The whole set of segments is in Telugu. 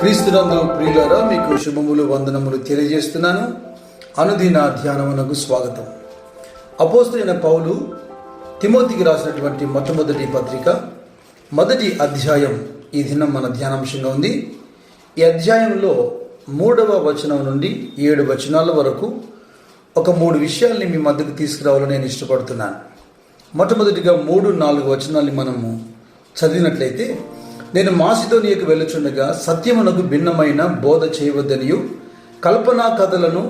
క్రీస్తునందు ప్రియులారా మీకు శుభములు వందనములు తెలియజేస్తున్నాను. అనుదిన ధ్యానమునకు స్వాగతం. అపోస్తులైన పౌలు తిమోతికి రాసినటువంటి మొట్టమొదటి పత్రిక మొదటి అధ్యాయం. ఈ దినం మన ధ్యానాంశంగా ఉంది. ఈ అధ్యాయంలో మూడవ వచనం నుండి ఏడు వచనాల వరకు ఒక మూడు విషయాల్ని మీ మధ్యకు తీసుకురావాలని నేను ఇష్టపడుతున్నాను. మొట్టమొదటిగా మూడు నాలుగు వచనాల్ని మనము చదివినట్లయితే నేను మాసిధోనియకు వెళ్ళుచుండగా సత్యమునకు భిన్నమైన బోధ చేయవద్దనియు కల్పనా కథలను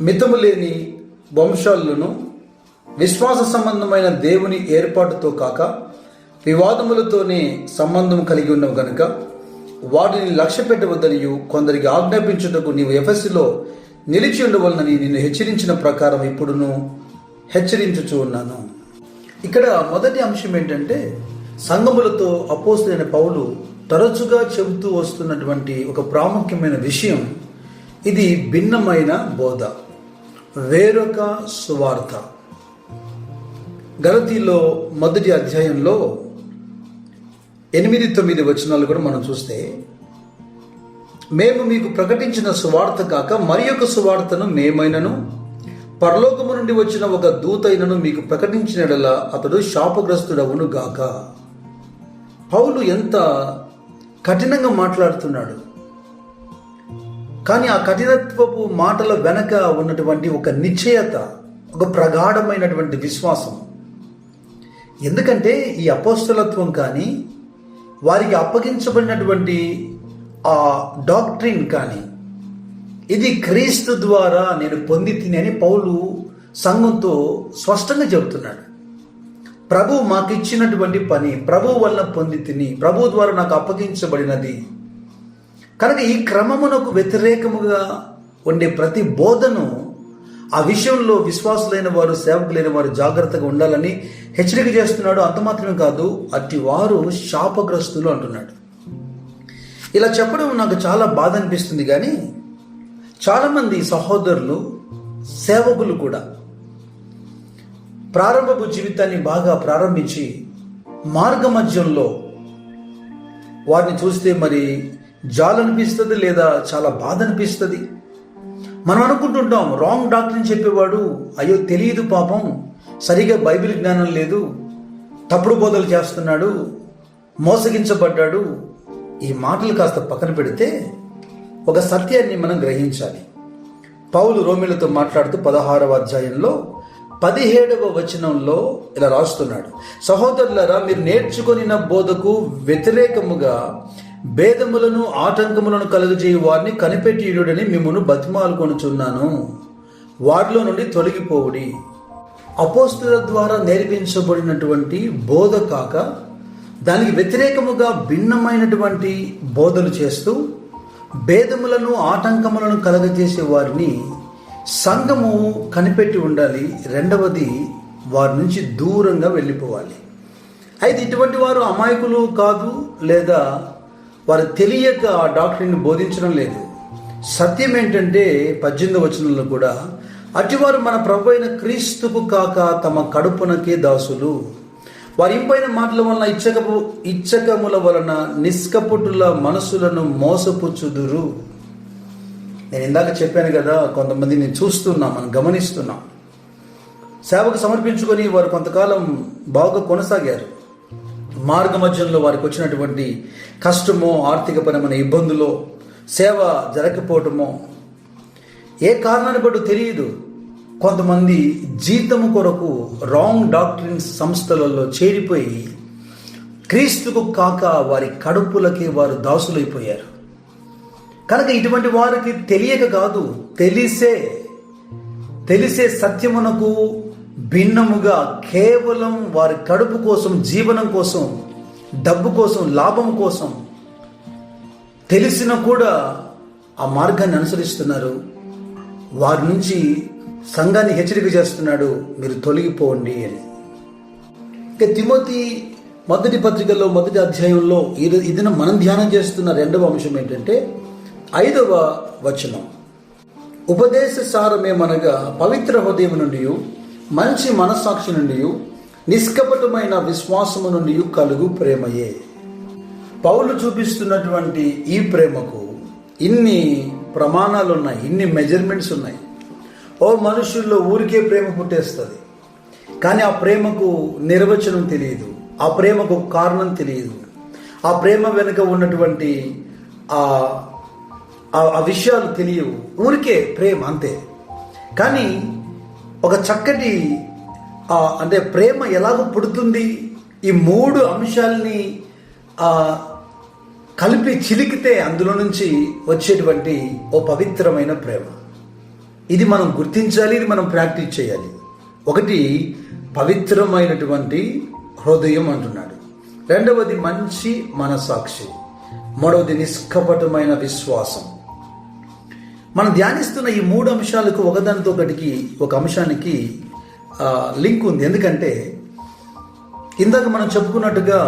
మితము లేని వంశాలను విశ్వాస సంబంధమైన దేవుని ఏర్పాటుతో కాక వివాదములతోనే సంబంధం కలిగి ఉన్నావు గనుక వాటిని లక్ష్య పెట్టవద్దనియు కొందరికి ఆజ్ఞాపించుటకు నీవు ఎఫ్ఎస్సీలో నిలిచి ఉండవలనని నిన్ను హెచ్చరించిన ప్రకారం ఇప్పుడును హెచ్చరించుచూ ఉన్నాను. ఇక్కడ మొదటి అంశం ఏంటంటే సంఘములతో అపోస్తులైన పౌలు తరచుగా చెబుతూ వస్తున్నటువంటి ఒక ప్రాముఖ్యమైన విషయం ఇది భిన్నమైన బోధ. వేరొక సువార్త. గలతీలో మొదటి అధ్యాయంలో ఎనిమిది తొమ్మిది వచనాలు కూడా మనం చూస్తే మేము మీకు ప్రకటించిన సువార్త కాక మరి యొక్క సువార్తను మేమైనను పరలోకము నుండి వచ్చిన ఒక దూతైనను మీకు ప్రకటించినడలా అతడు శాపగ్రస్తుడవును గాక. పౌలు ఎంత కఠినంగా మాట్లాడుతున్నాడు. కానీ ఆ కఠినత్వపు మాటల వెనక ఉన్నటువంటి ఒక నిశ్చయత ఒక ప్రగాఢమైనటువంటి విశ్వాసం. ఎందుకంటే ఈ అపోస్తలత్వం కానీ వారికి అప్పగించబడినటువంటి ఆ డాక్ట్రిన్ కానీ ఇది క్రీస్తు ద్వారా నేను పొంది తిని అని పౌలు సంఘంతో స్పష్టంగా చెబుతున్నాడు. ప్రభు మాకు ఇచ్చినటువంటి పని ప్రభు వల్ల పొంది తిని ప్రభు ద్వారా నాకు అప్పగించబడినది. కనుక ఈ క్రమమునకు వ్యతిరేకముగా ఉండే ప్రతి బోధను ఆ విషయంలో విశ్వాసులైన వారు సేవకులైన వారు జాగ్రత్తగా ఉండాలని హెచ్చరిక చేస్తున్నాడు. అంత మాత్రమే కాదు అట్టి వారు శాపగ్రస్తులు అంటున్నాడు. ఇలా చెప్పడం నాకు చాలా బాధ అనిపిస్తుంది కానీ చాలామంది సహోదరులు సేవకులు కూడా ప్రారంభపు జీవితాన్ని బాగా ప్రారంభించి మార్గ మధ్యంలో వారిని చూస్తే మరి జాలనిపిస్తుంది లేదా చాలా బాధ అనిపిస్తుంది మనం అనుకుంటుంటాం రాంగ్ డాక్టర్ని చెప్పేవాడు అయ్యో తెలియదు పాపం సరిగా బైబిల్ జ్ఞానం లేదు తప్పుడు బోధలు చేస్తున్నాడు మోసగించబడ్డాడు. ఈ మాటలు కాస్త పక్కన పెడితే ఒక సత్యాన్ని మనం గ్రహించాలి. పౌలు రోమిలతో మాట్లాడుతూ పదహారవ అధ్యాయంలో పదిహేడవ వచనంలో ఇలా రాస్తున్నాడు. సహోదరులరా మీరు నేర్చుకొనిన బోధకు వ్యతిరేకముగా భేదములను ఆటంకములను కలుగజేయు వారిని కనిపెట్టియుడని మిమ్మల్ని బతిమాలుకొనుచున్నాను. వారిలో నుండి తొలగిపోవుడి. అపోస్తుల ద్వారా నేర్పించబడినటువంటి బోధ కాక దానికి వ్యతిరేకముగా భిన్నమైనటువంటి బోధలు చేస్తూ భేదములను ఆటంకములను కలగజేసే వారిని సంఘము కనిపెట్టి ఉండాలి. రెండవది వారి నుంచి దూరంగా వెళ్ళిపోవాలి. అయితే ఇటువంటి వారు అమాయకులు కాదు లేదా వారు తెలియక ఆ డాక్టర్ని బోధించడం లేదు. సత్యం ఏంటంటే పద్దెనిమిది వచనంలో కూడా అటివారు మన ప్రభు అయిన క్రీస్తుకు కాక తమ కడుపునకే దాసులు. వారి ఇంపైన మాటల వలన ఇచ్చకపు ఇచ్చకముల వలన నిష్కపుటుల మనసులను మోసపుచ్చుదురు. నేను ఇందాక చెప్పాను కదా కొంతమంది నేను చూస్తున్నాం మనం గమనిస్తున్నాం. సేవకు సమర్పించుకొని వారు కొంతకాలం బాగా కొనసాగారు. మార్గ మధ్యంలో వారికి వచ్చినటువంటి కష్టమో ఆర్థికపరమైన ఇబ్బందులో సేవ జరగకపోవటమో ఏ కారణాన్ని బట్టి తెలియదు. కొంతమంది జీతము కొరకు రాంగ్ డాక్టరీన్ సంస్థలలో చేరిపోయి క్రీస్తుకు కాక వారి కడుపులకి వారు దాసులైపోయారు. కనుక ఇటువంటి వారికి తెలియక కాదు తెలిసే తెలిసే సత్యమునకు భిన్నముగా కేవలం వారి కడుపు కోసం జీవనం కోసం డబ్బు కోసం లాభం కోసం తెలిసిన కూడా ఆ మార్గాన్ని అనుసరిస్తున్నారు. వారి నుంచి సంఘాన్ని హెచ్చరిక చేస్తున్నాడు మీరు తొలగిపోండి అని. ఇక తిమోతి మొదటి పత్రికలో మొదటి అధ్యాయంలో ఇది ఇదిన మనం ధ్యానం చేస్తున్న రెండవ అంశం ఏంటంటే ఐదవ వచనం. ఉపదేశ సారమేమనగా పవిత్ర హృదయం నుండి మంచి మనస్సాక్షి నుండి నిష్కపటమైన విశ్వాసము నుండి కలుగు ప్రేమయే. పౌలు చూపిస్తున్నటువంటి ఈ ప్రేమకు ఇన్ని ప్రమాణాలు ఉన్నాయి ఇన్ని మెజర్మెంట్స్ ఉన్నాయి. ఓ మనుషుల్లో ఊరికే ప్రేమ పుట్టేస్తుంది. కానీ ఆ ప్రేమకు నిర్వచనం తెలియదు ఆ ప్రేమకు కారణం తెలియదు. ఆ ప్రేమ వెనుక ఉన్నటువంటి ఆ ఆ- విషయాలు తెలియవు. ఊరికే ప్రేమ అంతే. కానీ ఒక చక్కటి అంటే ప్రేమ ఎలాగ పుడుతుంది ఈ మూడు అంశాలని కలిపి చిలికితే అందులో నుంచి వచ్చేటువంటి ఓ పవిత్రమైన ప్రేమ. ఇది మనం గుర్తించాలి ఇది మనం ప్రాక్టీస్ చేయాలి. ఒకటి పవిత్రమైనటువంటి హృదయం అంటున్నాడు. రెండవది మంచి మనసాక్షి మూడవది నిష్కపటమైన విశ్వాసం. మనం ధ్యానిస్తున్న ఈ మూడు అంశాలకు ఒకదానితో ఒకటికి ఒక అంశానికి లింక్ ఉంది. ఎందుకంటే ఇందాక మనం చెప్పుకున్నట్టుగా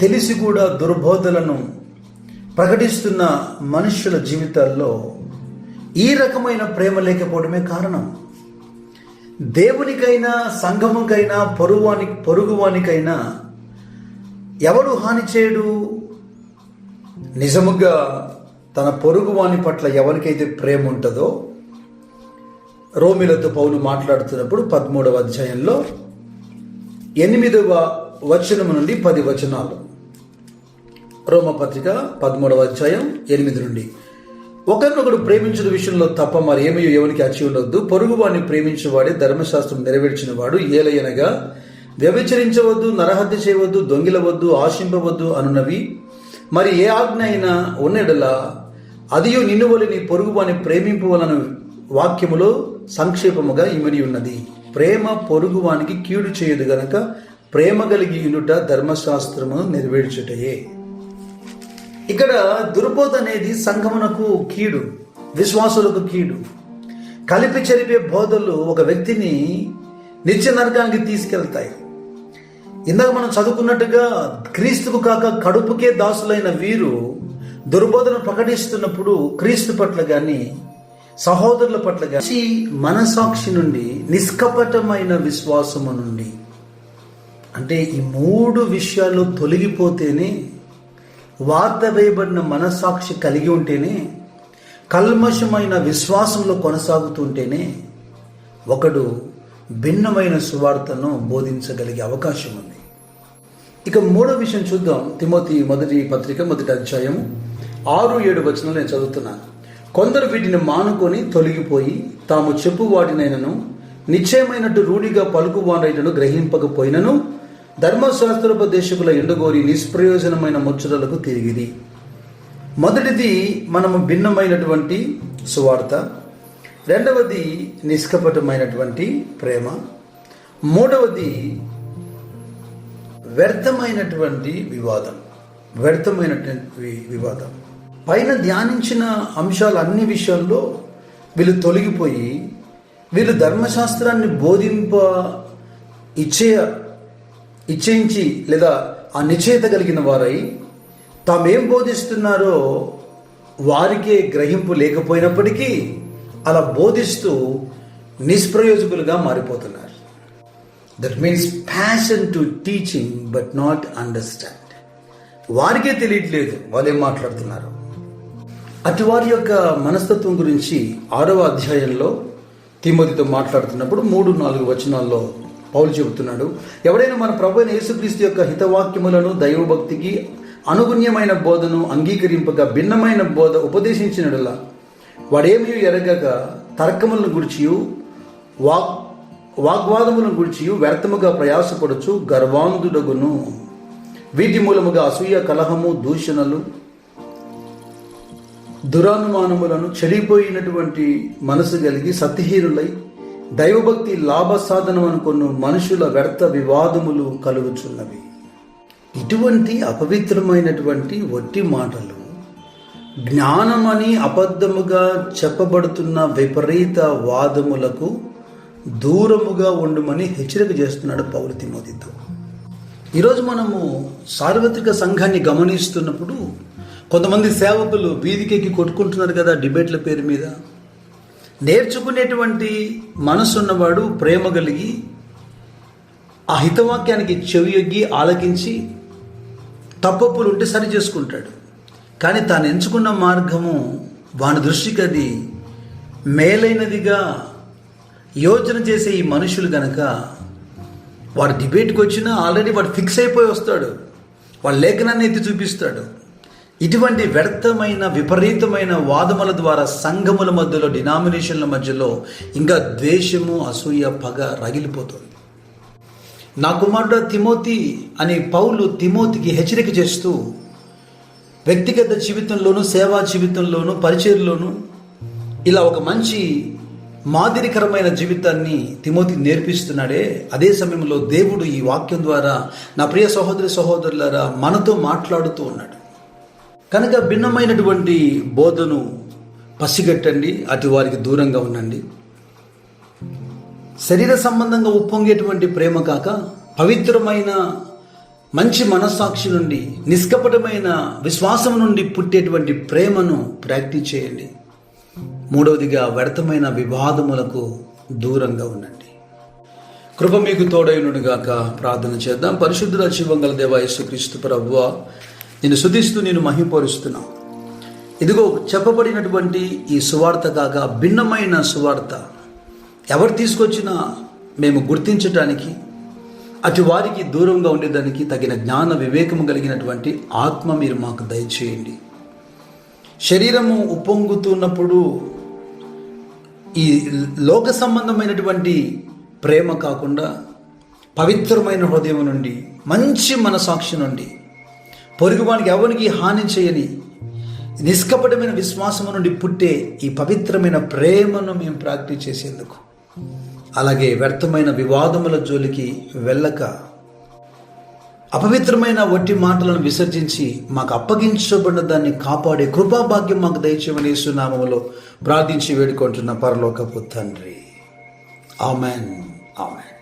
తెలిసి కూడా దుర్బోధలను ప్రకటిస్తున్న మనుషుల జీవితాల్లో ఈ రకమైన ప్రేమ లేకపోవడమే కారణం. దేవునికైనా సంఘముకైనా పొరువాని పొరుగువానికైనా ఎవడు హాని చేయడు? నిజముగా తన పొరుగువాని పట్ల ఎవరికైతే ప్రేమ ఉంటుందో రోమిలతో పౌలు మాట్లాడుతున్నప్పుడు పదమూడవ అధ్యాయంలో ఎనిమిదవ వచనము నుండి పది వచనాలు. రోమపత్రిక పదమూడవ అధ్యాయం ఎనిమిది నుండి. ఒకరినొకడు ప్రేమించిన విషయంలో తప్ప మరి ఏమీ ఎవరికి అచ్చి ఉండొద్దు. పొరుగువాడిని ప్రేమించేవాడే ధర్మశాస్త్రం నెరవేర్చిన వాడు ఏలయనగా వ్యభిచరించవద్దు నరహత్య చేయవద్దు దొంగిలవద్దు ఆశింపవద్దు అనున్నవి. మరి ఏ ఆజ్ఞ అయినా ఉన్నడలా అదియు నిన్ను వలి నీ పొరుగువాని ప్రేమింపవలను వాక్యములో సంక్షేపముగా ఇమిడి ఉన్నది. ప్రేమ పొరుగువానికి కీడు చేయదు గనక ప్రేమ కలిగి ఉండుట ధర్మశాస్త్రము నెరవేర్చుటయే. ఇక్కడ దుర్బోధ అనేది సంఘమునకు కీడు విశ్వాసులకు కీడు. కలిపి చెరిపే బోధలు ఒక వ్యక్తిని నిత్య నరకానికి తీసుకెళ్తాయి. ఇందాక మనం చదువుకున్నట్టుగా క్రీస్తుకు కాక కడుపుకే దాసులైన వీరు దుర్బోధన ప్రకటిస్తున్నప్పుడు క్రీస్తు పట్ల కానీ సహోదరుల పట్ల కానీ మనసాక్షి నుండి నిష్కపటమైన విశ్వాసము నుండి. అంటే ఈ మూడు విషయాలు తొలగిపోతేనే వార్త వేయబడిన మనసాక్షి కలిగి ఉంటేనే కల్మషమైన విశ్వాసంలో కొనసాగుతుంటేనే ఒకడు భిన్నమైన సువార్తను బోధించగలిగే అవకాశం ఉంది. ఇక మూడో విషయం చూద్దాం. తిమోతి మొదటి పత్రిక మొదటి అధ్యాయం ఆరు ఏడు వచనాలు నేను చదువుతున్నాను. కొందరు వీటిని మానుకొని తొలగిపోయి తాము చెప్పు వాటినైనను నిశ్చయమైనట్టు రూఢిగా పలుకువాడైనను గ్రహింపకపోయినను ధర్మశాస్త్రోపదేశకుల ఎండగోరి నిష్ప్రయోజనమైన ముచ్చటలకు తిరిగిది మొదటిది మనము భిన్నమైనటువంటి సువార్త. రెండవది నిష్కపటమైనటువంటి ప్రేమ. మూడవది వ్యర్థమైనటువంటి వివాదం. వ్యర్థమైనటువంటి వివాదం. పైన ధ్యానించిన అంశాలు అన్ని విషయాల్లో వీళ్ళు తొలగిపోయి వీళ్ళు ధర్మశాస్త్రాన్ని బోధింప ఇచ్చే ఇచ్చేయించి లేదా ఆ నిశ్చయిత కలిగిన వారై తామేం బోధిస్తున్నారో వారికే గ్రహింపు లేకపోయినప్పటికీ అలా బోధిస్తూ నిష్ప్రయోజకులుగా మారిపోతున్నారు. That means passion to teaching but not understand వారికే తెలియట్లేదు వాళ్ళు ఏం మాట్లాడుతున్నారు? అటువారి యొక్క మనస్తత్వం గురించి ఆరవ అధ్యాయంలో తిమ్మతితో మాట్లాడుతున్నప్పుడు మూడు నాలుగు వచనాల్లో పౌలు చెబుతున్నాడు ఎవడైనా మన ప్రభు యేసుక్రీస్తు యొక్క హితవాక్యములను దైవభక్తికి అనుగుణ్యమైన బోధను అంగీకరింపక భిన్నమైన బోధ ఉపదేశించినడులా వాడేమీ ఎరగక తర్కములను గుర్చియు వాక్ వాగ్వాదములను గుర్చియు వ్యర్థముగా ప్రయాసపడుచు గర్వాంధుడగును. వీటి మూలముగా అసూయ కలహము దూషణలు దురానుమానములను చెడిపోయినటువంటి మనసు కలిగి సత్యహీనులై దైవభక్తి లాభ సాధనం అనుకున్న మనుషుల వ్యర్థ వివాదములు కలుగుచున్నవి. ఇటువంటి అపవిత్రమైనటువంటి వట్టి మాటలు జ్ఞానమని అబద్ధముగా చెప్పబడుతున్న విపరీత వాదములకు దూరముగా ఉండమని హెచ్చరిక చేస్తున్నాడు పౌరు తిమోతితో. ఈరోజు మనము సార్వత్రిక సంఘాన్ని గమనిస్తున్నప్పుడు కొంతమంది సేవకులు వీధికెక్కి కొట్టుకుంటున్నారు కదా డిబేట్ల పేరు మీద. నేర్చుకునేటువంటి మనసున్నవాడు ప్రేమ కలిగి ఆ హితవాక్యానికి చెవియొగ్గి ఆలకించి తప్పప్పులు ఉంటే సరి చేసుకుంటాడు. కానీ తాను ఎంచుకున్న మార్గము వాని దృష్టికి అది మేలైనదిగా యోచన చేసే ఈ మనుషులు గనక వాడు డిబేట్కి వచ్చినా ఆల్రెడీ వాడు ఫిక్స్ అయిపోయి వస్తాడు. వాడు లేఖనాన్ని ఎత్తి చూపిస్తాడు. ఇటువంటి వ్యర్థమైన విపరీతమైన వాదముల ద్వారా సంఘముల మధ్యలో డినామినేషన్ల మధ్యలో ఇంకా ద్వేషము అసూయ పగ రగిలిపోతుంది. నా కుమారుడు తిమోతి అనే పౌలు తిమోతికి హెచ్చరిక చేస్తూ వ్యక్తిగత జీవితంలోనూ సేవా జీవితంలోనూ పరిచయంలోనూ ఇలా ఒక మంచి మాదిరికరమైన జీవితాన్ని తిమోతి నేర్పిస్తున్నాడే. అదే సమయంలో దేవుడు ఈ వాక్యం ద్వారా నా ప్రియ సహోదరి సహోదరులారా మనతో మాట్లాడుతూ ఉన్నాడు. కనుక భిన్నమైనటువంటి బోధను పసిగట్టండి అటు వారికి దూరంగా ఉండండి. శరీర సంబంధంగా ఉప్పొంగేటువంటి ప్రేమ కాక పవిత్రమైన మంచి మనస్సాక్షి నుండి నిష్కపటమైన విశ్వాసం నుండి పుట్టేటువంటి ప్రేమను ప్రాక్టీస్ చేయండి. మూడవదిగా వ్యర్థమైన వివాదములకు దూరంగా ఉండండి. కృప మీకు తోడైనడుగాక ప్రార్థన చేద్దాం. పరిశుద్ధుల జీవంగల దేవ యేసుక్రీస్తు ప్రభువ నేను శుద్ధిస్తూ నేను మహిపరుస్తున్నాను ఇదిగో చెప్పబడినటువంటి ఈ సువార్త కాక భిన్నమైన సువార్త. ఎవరు తీసుకొచ్చినా మేము గుర్తించటానికి అటు వారికి దూరంగా ఉండేదానికి తగిన జ్ఞాన వివేకము కలిగినటువంటి ఆత్మ మీరు మాకు దయచేయండి. శరీరము ఉప్పొంగుతున్నప్పుడు ఈ లోక సంబంధమైనటువంటి ప్రేమ కాకుండా పవిత్రమైన హృదయం నుండి మంచి మనసాక్షి నుండి పొరుగువానికి ఎవరికి హాని చేయని నిష్కపటమైన విశ్వాసము నుండి పుట్టే ఈ పవిత్రమైన ప్రేమను మేము ప్రాక్టీస్ చేసేందుకు. అలాగే వ్యర్థమైన వివాదముల జోలికి వెళ్ళక అపవిత్రమైన వట్టి మాటలను విసర్జించి మాకు అప్పగించబడిన దాన్ని కాపాడే కృపాభాగ్యం మాకు దయచేయమని సునామములో ప్రార్థించి వేడుకుంటున్న పరలోకపు తండ్రి. ఆమెన్. ఆమెన్.